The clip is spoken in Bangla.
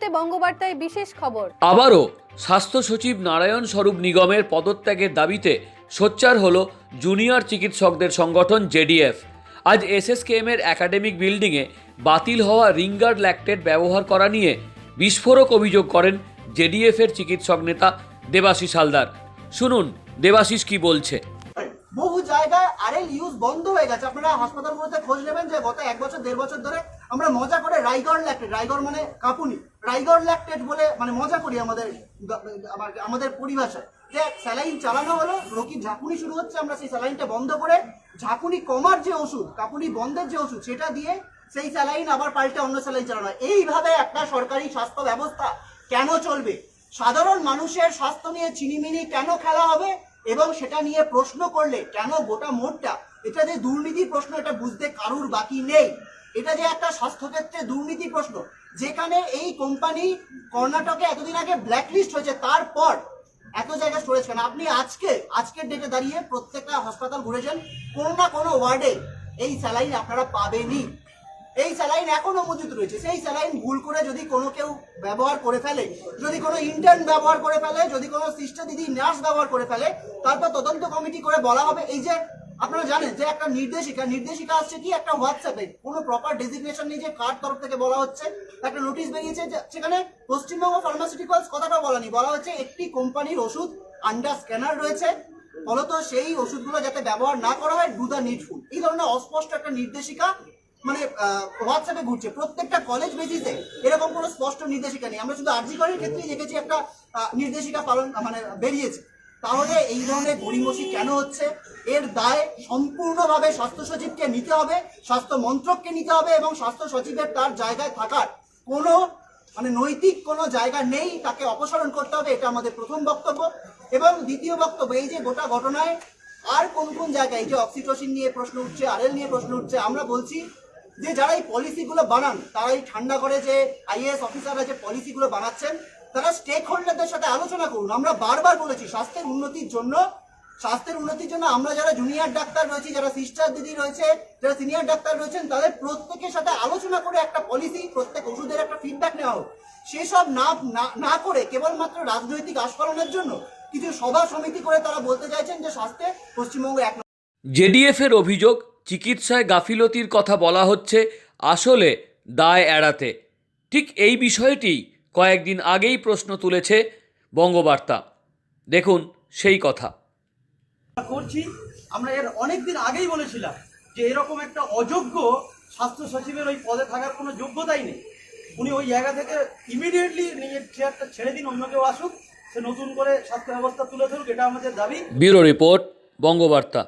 মুহূর্তে বঙ্গবার্তায় বিশেষ খবর। আবারও স্বাস্থ্য সচিব নারায়ণ স্বরূপ নিগমের পদত্যাগের দাবিতে সোচ্চার হল জুনিয়র চিকিৎসকদের সংগঠন জেডিএফ। আজ এসএসকেএম এর একাডেমিক বিল্ডিংয়ে বাতিল হওয়া রিঙ্গার ল্যাকটেট ব্যবহার করা নিয়ে বিস্ফোরক অভিযোগ করেন জেডিএফ এর চিকিৎসক নেতা দেবাশিস হালদার। শুনুন দেবাশিস কি বলছে। বহু জায়গায় আরএল ইউজ বন্ধ হয়ে গেছে। আপনারা হাসপাতালগুলোতে খোঁজ নেবেন যে গত এক বছর দেড় বছর ধরে আমরা মজা করে রাইগর ল্যাকটেট রাইগর মানে কাপুনি। রাইগর ল্যাকটেট বলে মানে মজা করি আমাদের আমাদের পরিভাষায়। যে স্যালাইন চালানো হলো রোগীর ঝাঁকুনি শুরু হচ্ছে, আমরা সেই স্যালাইনটা বন্ধ করে ঝাঁকুনি কমার যে ওষুধ, কাপুনি বন্ধের যে ওষুধ, সেটা দিয়ে সেই স্যালাইন আবার পাল্টে অন্য স্যালাইন চালানো। এইভাবে একটা সরকারি স্বাস্থ্য ব্যবস্থা কেন চলবে? সাধারণ মানুষের স্বাস্থ্য নিয়ে চিনিমিনি কেন খেলা হবে? এবং সেটা নিয়ে প্রশ্ন করলে কেন গোটা মোড়টা? এটা যে দুর্নীতির প্রশ্ন, এটা বুঝতে কারুর বাকি নেই। এটা যে একটা স্বাস্থ্যক্ষেত্রে দুর্নীতি প্রশ্ন, যেখানে এই কোম্পানি কর্ণাটকে এতদিন আগে ব্ল্যাকলিস্ট হয়েছে, তারপর এত জায়গায় স্টোরেজ কেন? আপনি আজকে, আজকের ডেটে দাঁড়িয়ে প্রত্যেকটা হাসপাতাল ঘুরেছেন, কোনো না কোনো ওয়ার্ডে এই স্যালাইন আপনারা পাবেনই। এই স্যালাইন এখনও মজুদ রয়েছে, সেই স্যালাইন ভুল করে যদি কোনো কেউ ব্যবহার করে ফেলে, যদি কোনো ইন্টার্ন ব্যবহার করে ফেলে, যদি কোনো সিস্টার দিদি নার্স ব্যবহার করে ফেলে, তারপর তদন্ত কমিটি করে বলা হবে, এই যে আপনারা জানেন যে একটা নির্দেশিকা নির্দেশিকা আসছে কি? একটা হোয়াটসঅ্যাপে কোনো প্রপার ডেজিগনেশন নেই যে কার তরফ থেকে বলা হচ্ছে, একটা নোটিশ বেরিয়েছে সেখানে পশ্চিমবঙ্গ ফার্মাসিউটিক্যালস কথাটা বলা নেই। বলা হচ্ছে একটি কোম্পানির ওষুধ আন্ডার স্ক্যানার রয়েছে। ফলত সেই ওষুধগুলো যাতে ব্যবহার না করা হয় ডু দ্য নিডফুল এই ধরনের অস্পষ্ট একটা নির্দেশিকা মানে হোয়াটসঅ্যাপে ঘুরছে। প্রত্যেকটা কলেজ বেসিসে এরকম কোনো স্পষ্ট নির্দেশিকা নেই। আমরা শুধু আর্জি কলের ক্ষেত্রেই দেখেছি একটা নির্দেশিকা পালন মানে বেরিয়েছে। তাহলে এই ধরনের গড়িমসি কেন হচ্ছে? এর দায় সম্পূর্ণভাবে স্বাস্থ্য সচিবকে নিতে হবে, স্বাস্থ্য মন্ত্রককে নিতে হবে এবং স্বাস্থ্য সচিবের তার জায়গায় থাকার কোনো মানে নৈতিক কোনো জায়গা নেই, তাকে অপসারণ করতে হবে, এটা আমাদের প্রথম বক্তব্য। এবং দ্বিতীয় বক্তব্য, এই যে গোটা ঘটনায় আর কোন কোন জায়গায়, এই যে অক্সিটোসিন নিয়ে প্রশ্ন উঠছে, আরএল নিয়ে প্রশ্ন উঠছে, আমরা বলছি যে যারা এই পলিসিগুলো বানান তারাই ঠান্ডা করে যে আইএএস অফিসাররা যে পলিসিগুলো বানাচ্ছেন তারা স্টেক হোল্ডারদের সাথে আলোচনা করুন। আমরা বারবার বলেছি, স্বাস্থ্যের উন্নতির জন্য, স্বাস্থ্যের উন্নতির জন্য আমরা যারা জুনিয়র ডাক্তার রয়েছি, যারা সিস্টার দিদি রয়েছে, যারা সিনিয়র ডাক্তার রয়েছেন, তাদের প্রত্যেকের সাথে আলোচনা করে একটা পলিসি প্রত্যেক ওষুধের একটা ফিডব্যাক নেওয়া হোক। সেসব না, না- করে কেবলমাত্র রাজনৈতিক আস্ফলনের জন্য কিছু সভা সমিতি করে তারা বলতে চাইছেন যে স্বাস্থ্যে পশ্চিমবঙ্গ এক জেডিএফ এর অভিযোগ, চিকিৎসায় গাফিলতির কথা বলা হচ্ছে, আসলে দায় এড়াতে। ঠিক এই বিষয়টি কয়েকদিন আগেই প্রশ্ন তুলেছে বঙ্গবার্তা। দেখুন সেই কথা। করছি আমরা এর অনেক দিন আগেই বলেছিলাম যে এরকম একটা অযোগ্য স্বাস্থ্য সচিবের ওই পদে থাকার কোনো যোগ্যতাই নেই। উনি ওই জায়গা থেকে ইমিডিয়েটলি নিজের চেয়ারটা ছেড়ে দিন অন্য কেউ আসুক সে নতুন করে স্বাস্থ্য ব্যবস্থা তুলে ধরুক এটা আমাদের দাবি। Bureau report Bangabarta.